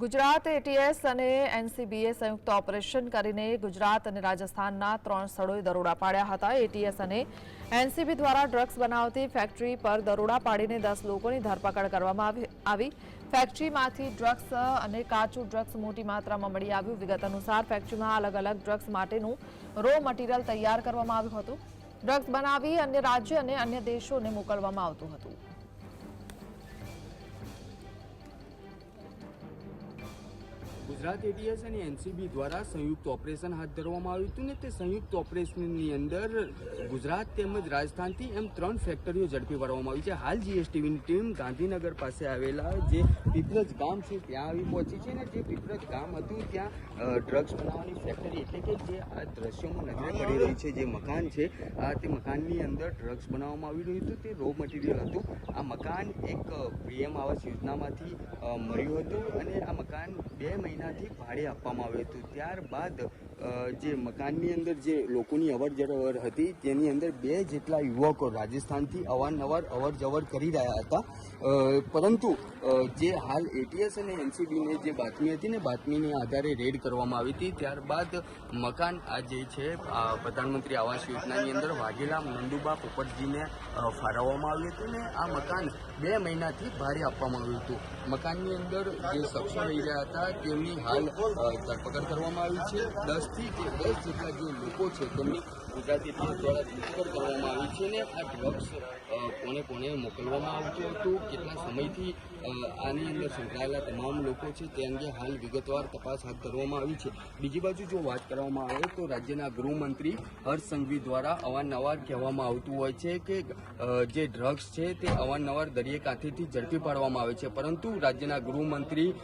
Gujarat ATS અને એનસીબીએ સંયુક્ત operation કરીને ગુજરાત અને રાજસ્થાનના ત્રણ સ્થળોએ દરોડા પાડ્યા હતા. એટીએસ અને એનસીબી દ્વારા ડ્રગ્સ બનાવતી ફેક્ટરી પર દરોડા પાડીને દસ લોકોની ધરપકડ કરવામાં આવી- ફેક્ટરીમાંથી ડ્રગ્સ અને કાચું ડ્રગ્સ મોટી માત્રામાં મળી આવ્યું. વિગત અનુસાર ફેક્ટરીમાં અલગ અલગ ડ્રગ્સ માટેનું રો મટીરિયલ તૈયાર કરવામાં આવ્યું હતું. ડ્રગ્સ બનાવી અન્ય રાજ્ય અને અન્ય દેશોને મોકલવામાં આવતું હતું. ગુજરાત એટીએસ અને એનસીબી દ્વારા સંયુક્ત ઓપરેશન હાથ ધરવામાં આવ્યું હતું ને તે સંયુક્ત ઓપરેશનની અંદર ગુજરાત તેમજ રાજસ્થાનથી એમ ત્રણ ફેક્ટરીઓ ઝડપી પાડવામાં આવી છે. હાલ જીએસટીવીની ટીમ ગાંધીનગર પાસે આવેલા જે પીપરજ ગામ છે ત્યાં આવી પહોંચી છે ને જે પીપરજ ગામ હતું ત્યાં ડ્રગ્સ બનાવવાની ફેક્ટરી એટલે કે જે આ દ્રશ્યોમાં નજરે પડી રહી છે જે મકાન છે આ તે મકાનની અંદર ડ્રગ્સ બનાવવામાં આવી રહ્યું હતું. તે રો મટીરિયલ હતું. આ મકાન એક પીએમ આવાસ યોજનામાંથી મળ્યું હતું અને આ મકાન બે મહિનાથી ભાડે આપવામાં આવ્યું હતું. ત્યારબાદ જે મકાનની અંદર જે લોકોની અવર હતી, તેની અંદર બે જેટલા યુવકો રાજસ્થાનથી અવારનવાર અવર જવર કરી રહ્યા હતા. પરંતુ જે હાલ એટીએસ અને એનસીબીને જે બાતમી હતી ને, બાતમીને આધારે રેડ કરવામાં આવી હતી. ત્યારબાદ મકાન આ જે છે પ્રધાનમંત્રી આવાસ યોજનાની અંદર વાઘેલા નંદુબા પોપટજીને ફાળવવામાં આવ્યું હતું ને, આ મકાન બે મહિનાથી ભારે આપવામાં આવ્યું હતું. મકાનની અંદર જે શખ્સો રહી રહ્યા હતા, તેમની હાલ ધરપકડ કરવામાં આવી છે. દસ જેટલા જે લોકો છે તેમની ગુજરાતી પોલીસ દ્વારા ધરપકડ કરવામાં આવી છે અને આ ડ્રગ્સ કોને કોને મોકલવામાં આવતું હતું, કેટલા સમયથી આની અંદર સંકળાયેલા તમામ લોકો છે તે અંગે હાલ વિગતવાર તપાસ હાથ ધરવામાં આવી છે. બીજી બાજુ જો વાત કરવામાં આવે તો રાજ્યના ગૃહમંત્રી હર્ષ સંઘવી દ્વારા અવારનવાર કહેવામાં આવતું હોય છે કે જે ડ્રગ્સ છે તે અવારનવાર દરિયાકાંઠેથી ઝડપી પાડવામાં આવે છે. પરંતુ રાજ્યના ગૃહમંત્રી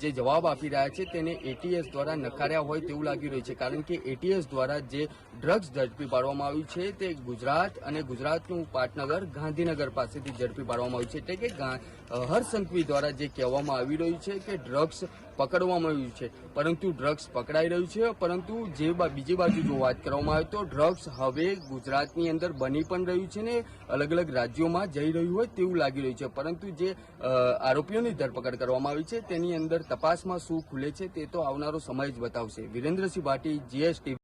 જે જવાબ આપી રહ્યા છે તેને એટીએસ દ્વારા નકાર્યા હોય તેવું લાગી રહ્યું છે. કારણ કે એટીએસ દ્વારા જે ડ્રગ્સ ઝડપી પાડવામાં આવ્યું છે તે ગુજરાત અને ગુજરાતનું પાટનગર ગાંધીનગર પાસેથી ઝડપી પાડવામાં આવ્યું છે. એટલે કે સંઘવી દ્વારા જે કહેવામાં આવી રહ્યું છે કે ડ્રગ્સ પકડવામાં આવ્યું છે. પરંતુ ડ્રગ્સ પકડાઈ રહ્યું છે, પરંતુ જે બીજી બાજુ જો વાત કરવામાં આવે તો ડ્રગ્સ હવે ગુજરાતની અંદર બની પણ રહ્યું છે ને અલગ અલગ રાજ્યોમાં જઈ રહ્યું હોય તેવું લાગી રહ્યું છે. પરંતુ જે આરોપીઓની ધરપકડ કરવામાં આવી છે તેની અંદર તપાસમાં શું ખુલે છે તે તો આવનારો સમય જ બતાવશે. વિરેન્દ્રસિંહ ભાટી, જીએસટી